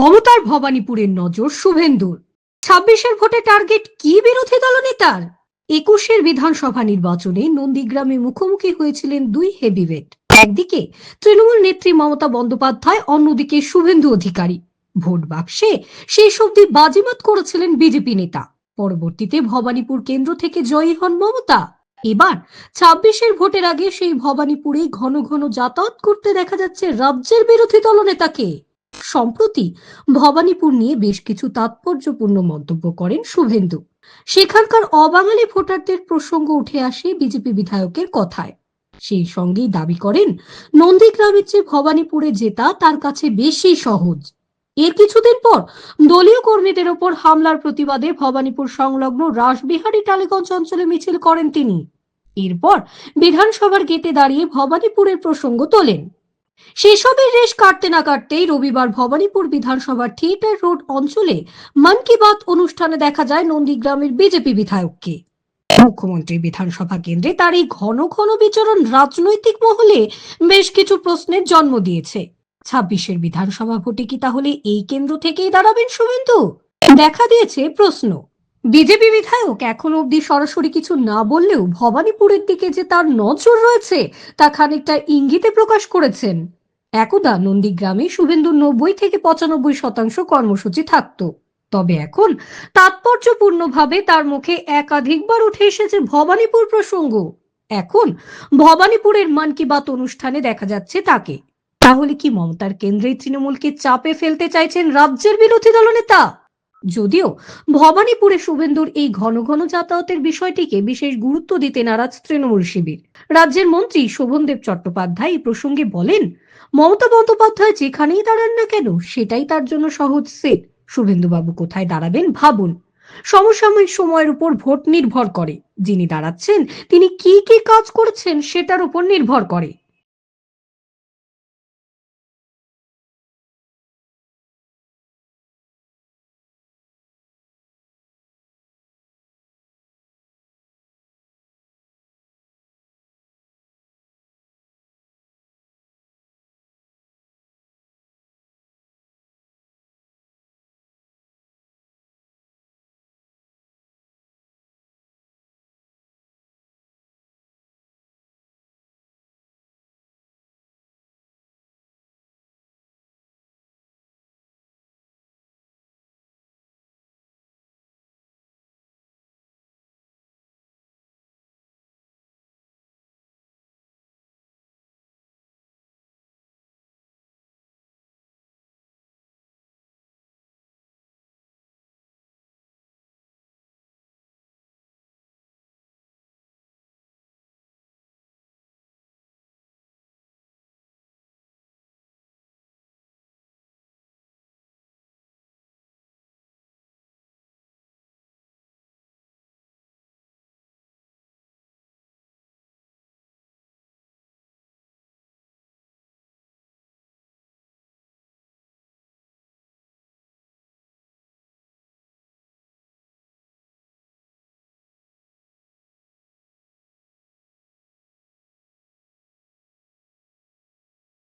মমতার ভবানীপুরের নজর শুভেন্দুর। ছাব্বিশের ভোটে টার্গেট কি বিরোধী দলনেতার? একুশের বিধানসভা নির্বাচনে নন্দীগ্রামে মুখোমুখি হয়েছিলেন দুই হেভিওয়েট। একদিকে তৃণমূল নেত্রী মমতা বন্দ্যোপাধ্যায়, অন্যদিকে শুভেন্দু অধিকারী। ভোট বাক্সে শেষ অবধি বাজিমাত করেছিলেন বিজেপি নেতা। পরবর্তীতে ভবানীপুর কেন্দ্র থেকে জয়ী হন মমতা। এবার ছাব্বিশের ভোটের আগে সেই ভবানীপুরেই ঘন ঘন যাতায়াত করতে দেখা যাচ্ছে রাজ্যের বিরোধী দলনেতাকে। সম্প্রতি ভবানীপুর নিয়ে বেশ কিছু তাৎপর্যপূর্ণ মন্তব্য করেন শুভেন্দু। সেখানকার অবাঙালি ভোটারদের প্রসঙ্গ উঠে আসে বিজেপি বিধায়কের কথায়। সেই সঙ্গেই দাবি করেন, নন্দীগ্রামের চেয়ে ভবানীপুরে জেতা, তার কাছে বেশি সহজ। এর কিছুদিন পর দলীয় কর্মীদের ওপর হামলার প্রতিবাদে ভবানীপুর সংলগ্ন রাসবিহারী টালিগঞ্জ অঞ্চলে মিছিল করেন তিনি। এরপর বিধানসভার গেটে দাঁড়িয়ে ভবানীপুরের প্রসঙ্গ তোলেন। সেসবের রেশ কাটতে না কাটতেই রবিবার ভবানীপুর বিধানসভার থিয়েটার রোড অঞ্চলে মন কি বাত অনুষ্ঠানে দেখা যায় নন্দীগ্রামের বিজেপি বিধায়ককে। মুখ্যমন্ত্রী বিধানসভা কেন্দ্রে তার এই ঘন ঘন বিচরণ রাজনৈতিক মহলে বেশ কিছু প্রশ্নের জন্ম দিয়েছে। ছাব্বিশের বিধানসভা ভোটে কি তাহলে এই কেন্দ্র থেকেই দাঁড়াবেন শুভেন্দু? দেখা দিয়েছে প্রশ্ন। বিজেপি বিধায়ক এখন অবধি সরাসরি কিছু না বললেও ভবানীপুরের দিকে যে তার নজর রয়েছে, তা খানিকটা ইঙ্গিতে প্রকাশ করেছেন। একদা নন্দীগ্রামে শুভেন্দুর নব্বই থেকে পঁচানব্বই শতাংশ কর্মসূচি থাকতো। তবে এখন তাৎপর্যপূর্ণভাবে তার মুখে একাধিকবার উঠে এসেছে ভবানীপুর প্রসঙ্গ। এখন ভবানীপুরের মান কি বাত অনুষ্ঠানে দেখা যাচ্ছে তাকে। তাহলে কি মমতার কেন্দ্রে তৃণমূলকে চাপে ফেলতে চাইছেন রাজ্যের বিরোধী দলনেতা? যদিও ভবানীপুরে শুভেন্দুর এই ঘন ঘন যাতায়াতের বিষয়টিকে বিশেষ গুরুত্ব দিতে নারাজ তৃণমূল শিবির। রাজ্যের মন্ত্রী শোভনদেব চট্টোপাধ্যায় এই প্রসঙ্গে বলেন মমতা বন্দ্যোপাধ্যায় যেখানেই দাঁড়ান না কেন, সেটাই তার জন্য সহজ সেট শুভেন্দুবাবু কোথায় দাঁড়াবেন ভাবুন। সমসাময়িক সময়ের উপর ভোট নির্ভর করে। যিনি দাঁড়াচ্ছেন, তিনি কি কি কাজ করছেন, সেটার উপর নির্ভর করে।